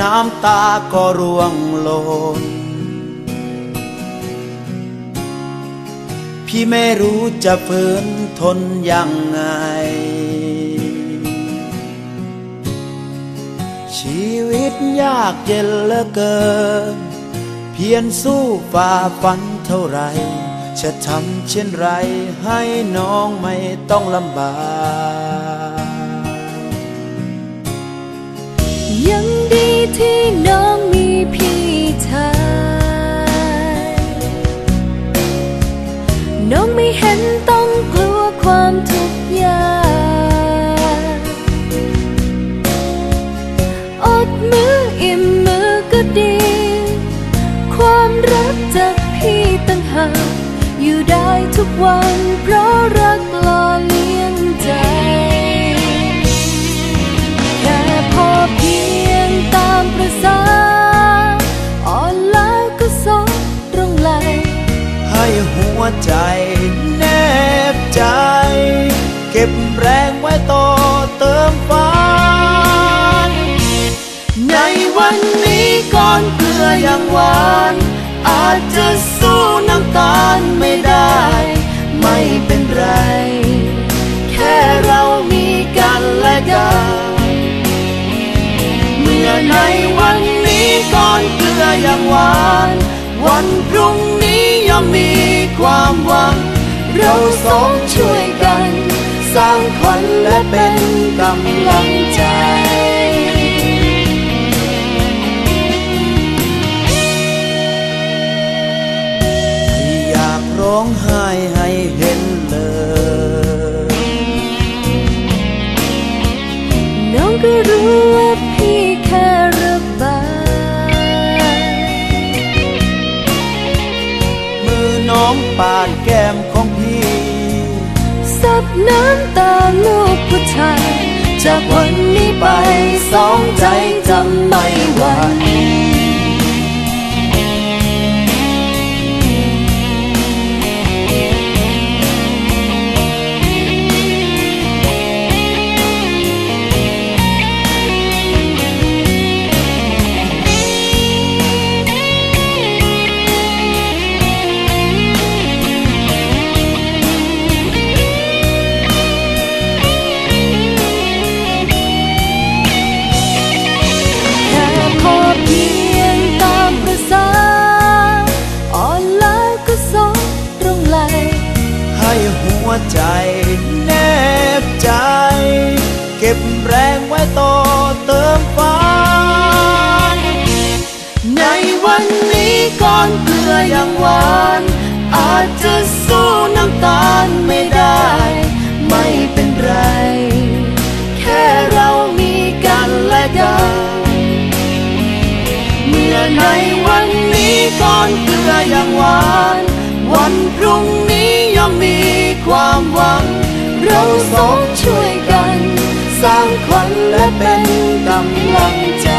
น้ำตาก็ร่วงหล่นพี่ไม่รู้จะฝืนทนยังไง ชีวิตยากเย็นเหลือเกิน เพียรสู้ฝ่าฟันเท่าไร จะทำเช่นไรให้น้องไม่ต้องลำบาก ที่น้องมีพี่ชายน้องไม่เห็นต้องกลัวความทุกข์ยากอดมืออิ่มมือก็ดี ความรักจากพี่ตั้งหากอยู่ได้ทุกวันเพราะรักหล่อ อนเกลือยังหวาน อาจจะสู้น้ำตาลไม่ได้ ไม่เป็นไร แค่เรามีกันและกันเมื่อในวันนี้ก่อนเกลือยังหวาน วันพรุ่งนี้ย่อมมีความหวัง เราสองช่วยกัน สร้างขวัญและเป็นกำลัง ร้องไห้ให้เห็นเลยน้องก็รู้ว่าพี่แค่ระบายมือน้องปาดแก้มของพี่ซับน้ำตาลูกผู้ชายจากวันนี้ไปสองใจจะไม่หว หัวใจแนบใจ เก็บแรงไว้ต่อเติมฝันในวันนี้ก่อนเกลือยังหวาน อาจจะสู้น้ำตาลไม่ได้ ไม่เป็นไร แค่เรามีกันและกันเมื่อในวันนี้ก่อนเกลือยังหวาน วันพรุ่งนี้ ย่อมมีความหวัง เราสองช่วยกัน สร้างขวัญและเป็นกำลังใจ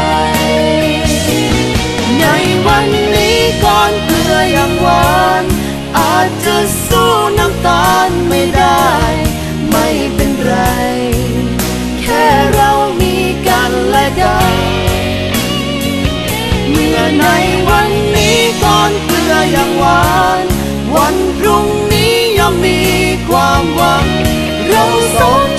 ในวันนี้ก่อนเกลือยังหวาน อาจจะสู้น้ำตาลไม่ได้ ไม่เป็นไร แค่เรามีกันและกันเมื่อในวันนี้ก่อนเกลือยังหวาน วันพรุ่ง มีความหวัง เราสอง